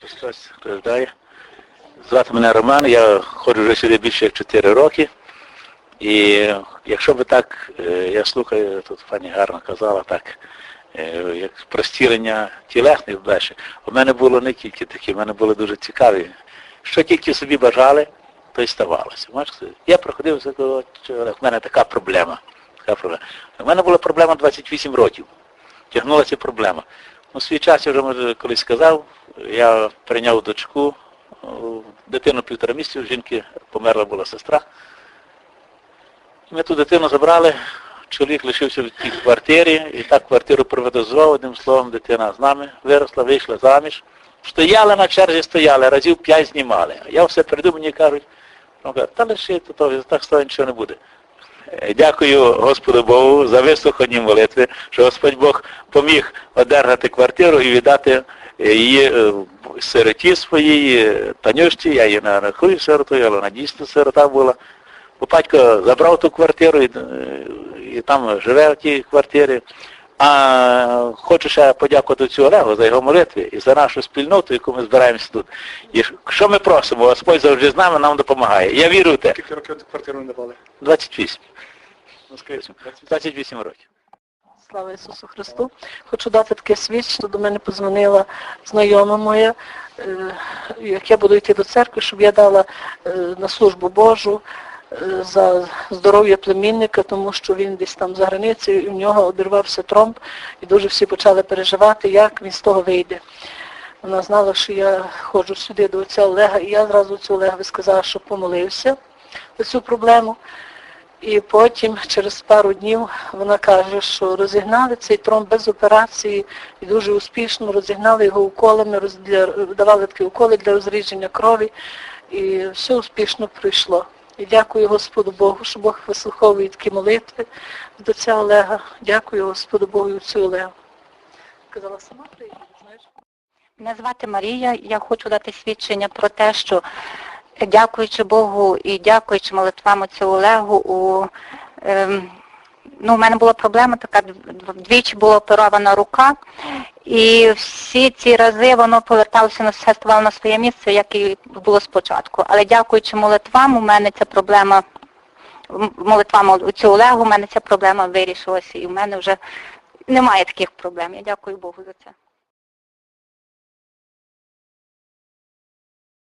Христос страждає. Звати мене Роман, я ходжу вже сюди більше як 4 роки. І якщо би так, е, я слухаю, тут пані гарно казала так, е, як простірення тілесних далі. У мене було не тільки такі, у мене були дуже цікаві. Що тільки собі бажали, то й ставалося. Я проходив, в мене така проблема. Така проблема. У мене була проблема 28 років. Тягнулася проблема. Ну, свій час я вже може колись сказав, я прийняв дочку, дитину півтора місяця, у жінки померла була сестра. Ми ту дитину забрали, чоловік лишився в тій квартирі, і так квартиру приватизував, одним словом, дитина з нами виросла, вийшла заміж. Стояли на черзі, стояли, разів п'ять знімали. Я все прийду, мені кажуть, та лиши, то, то так стало нічого не буде. Дякую Господу Богу за вислухані молитви, що Господь Бог поміг одержати квартиру і віддати е, її е, сироті своїй, е, Танюшці, я її не рахую сиротою, але вона дійсно сирота була. Бо батько забрав ту квартиру і, і там живе в тій квартирі. А хочу ще подякувати цю Олегу за його молитви і за нашу спільноту, яку ми збираємося тут. І що ми просимо, Господь завжди з нами нам допомагає. Я вірю в те. Скільки років ти квартиру не давали? 28. Ну, 28 років. Слава Ісусу Христу. Хочу дати таке свідчення. До мене позвонила знайома моя, е, як я буду йти до церкви, щоб я дала е, на службу Божу за здоров'я племінника, тому що він десь там за границею, і в нього одірвався тромб, і дуже всі почали переживати, як він з того вийде. Вона знала, що я ходжу сюди до отця Олега, і я зразу цю Олегові сказала, що помолився за цю проблему. І потім, через пару днів, вона каже, що розігнали цей тромб без операції і дуже успішно розігнали його уколами, роз- для, давали такі уколи для розрідження крові, і все успішно пройшло. І дякую Господу Богу, що Бог вислуховує такі молитви до ця Олега. Дякую Господу Богу цю Олегу. Казала, сама приїхала, знаєш? Мене звати Марія. Я хочу дати свідчення про те, що дякуючи Богу і дякуючи молитвам отцю Олегу, у, ем, ну, у мене була проблема така, дв- двічі була оперована рука, і всі ці рази воно поверталося на все ставало на своє місце, як і було спочатку. Але дякуючи молитвам, у мене ця проблема, молитвам, молитвам цю Олегу, у мене ця проблема вирішилася, і в мене вже немає таких проблем. Я дякую Богу за це.